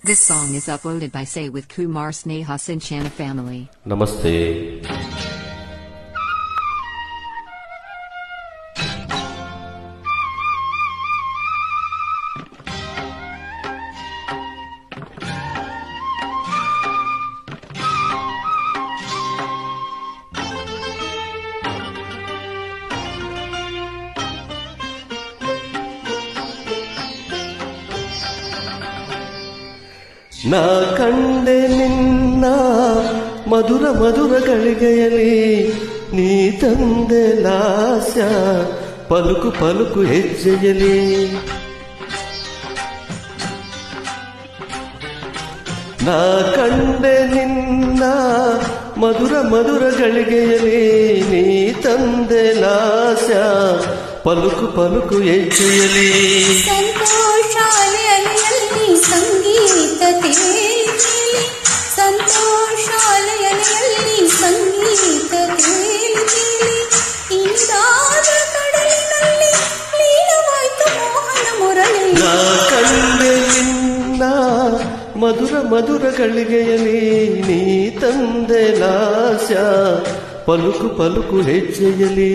This song is uploaded by Say with Kumar Sneha Sinchana family. Namaste. ನಾ ಕಂಡೆ ನಿನ್ನ ಮಧುರ ಮಧುರ ಗಳಿಗೆಯಲಿ ನೀ ತಂದೆ ಲಾಸ್ಯ ಪಲುಕು ಪಲುಕು ಹೆಜ್ಜೆಯಲಿ ನಾ ಕಂಡೆ ನಿನ್ನ ಮಧುರ ಮಧುರ ಗಳಿಗೆಯಲಿ ನೀ ತಂದೆ ಲಾಸ್ಯ ಪಲುಕು ಪಲುಕು ಹೆಜ್ಜೆಯಲಿ ಸಂತೋಷಾಲೆ ಮಧುರ ಮಧುರ ಗಳಿಗೆಯಲಿ ನೀ ತಂದೆ ಲಾಸ್ಯ ಪಲುಕು ಪಲುಕು ಹೆಜ್ಜೆಯಲಿ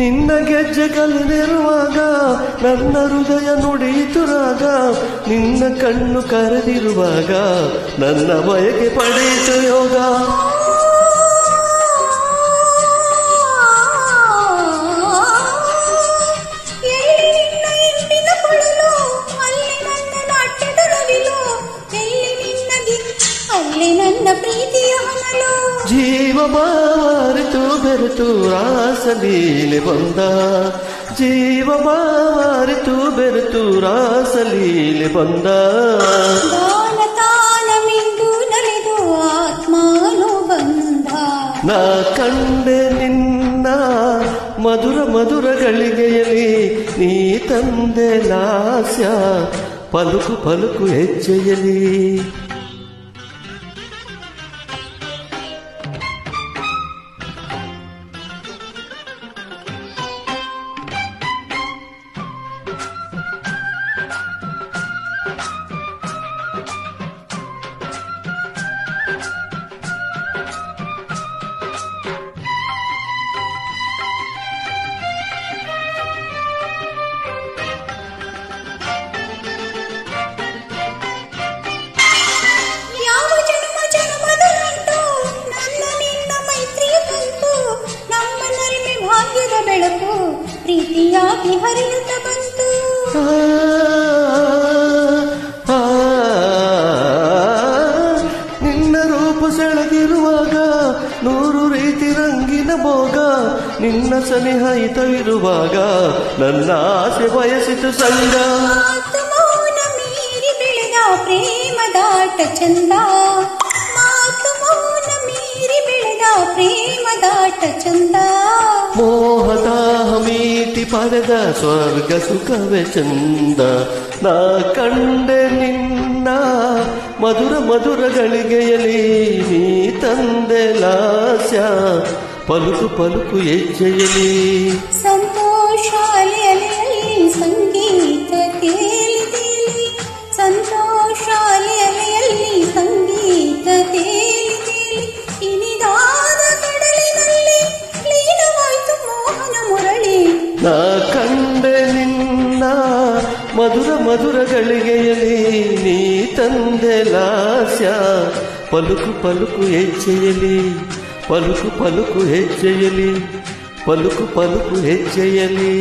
ನಿನ್ನ ಗೆಜ್ಜೆಗಲ್ಲಿರುವಾಗ ನನ್ನ ಹೃದಯ ನುಡಿಯಿತು ರಾಗ. ನಿನ್ನ ಕಣ್ಣು ಕರೆದಿರುವಾಗ ನನ್ನ ಬಯಕೆ ಪಡೆಯಿತು ಯೋಗ. ಅಲ್ಲಿ ನನ್ನ ಪ್ರೀತಿಯ ಹೊನಲು ಜೀವ ಬಾರಿತು ಬೆರೆತು ರಾಸಲೀಲೆ ಬಂದ ಜೀವ ಬಾರಿತು ಬೆರೆತು ರಾಸಲೀಲೆ ಬಂದ ಗಾನ ತಾನಮಿಂದು ನಲಿದು ಆತ್ಮಾನು ಬಂಧ ನಾ ಕಂಡೆ ನಿನ್ನ ಮಧುರ ಮಧುರ ಗಳಿಗೆಯಲಿ ನೀ ತಂದೆ ಲಾಸ್ಯ ಪಲುಕು ಪಲುಕು ಹೆಜ್ಜೆಯಲಿ ಬೆಳಕು ಪ್ರೀತಿಯಾಗಿ ಹರಿಯುತ್ತ ಬಂತು ರೂಪ ಸೆಳೆದಿರುವಾಗ ನೂರು ರೀತಿ ರಂಗಿನ ಭೋಗ ನಿನ್ನ ಸನಿಹ ಹಿತವಿರುವಾಗ ನನ್ನ ಆಸೆ ಬಯಸಿತು ಸಂಗ ಮಾತು ಮೌನ ಮೀರಿ ಬೆಳೆದ ಪ್ರೇಮದಾಟ ಚಂದ ಮಾತು ಮೌನ ಮೀರಿ ಬೆಳೆದ ಪ್ರೇಮದಾಟ ಚಂದ ಮೋಹದ ಮೀಟಿ ಪಡೆದ ಸ್ವರ್ಗ ಸುಖವೇ ಚಂದ ನಾ ಕಂಡೆ ನಿನ್ನ ಮಧುರ ಮಧುರ ಗಳಿಗೆಯಲಿ ನೀ ತಂದೆ ಲಾಸ್ಯ ಪಲುಕು ಪಲುಕು ಹೆಜ್ಜೆಯಲಿ ಸಂತೋಷಾಲೆ ಅಲೆಯಲ್ಲಿ ಸಂಗೀತ ತೇಲಿ ತೇಲಿ ಸಂತೋಷಾಲೆ ಅಲೆಯಲ್ಲಿ ಸಂಗೀತ ತೇಲಿ ತೇಲಿ ಇನಿದಾದ ಕಡಲಿನಲ್ಲಿ ಲೀನವಾಯ್ತು ಮೋಹನ ಮುರಳಿ ನಾ ಕಂಡೆ ನಿನ್ನ ಮಧುರ ಮಧುರ ಗಳಿಗೆಯಲಿ ನೀ ತಂದೆ ಲಾಸ್ಯ ಪಲುಕು ಪಲುಕು ಹೆಜ್ಜೆಯಲಿ ಪಲುಕು ಪಲುಕು ಹೆಜ್ಜೆಯಲಿ ಪಲುಕು ಪಲುಕು ಹೆಜ್ಜೆಯಲಿ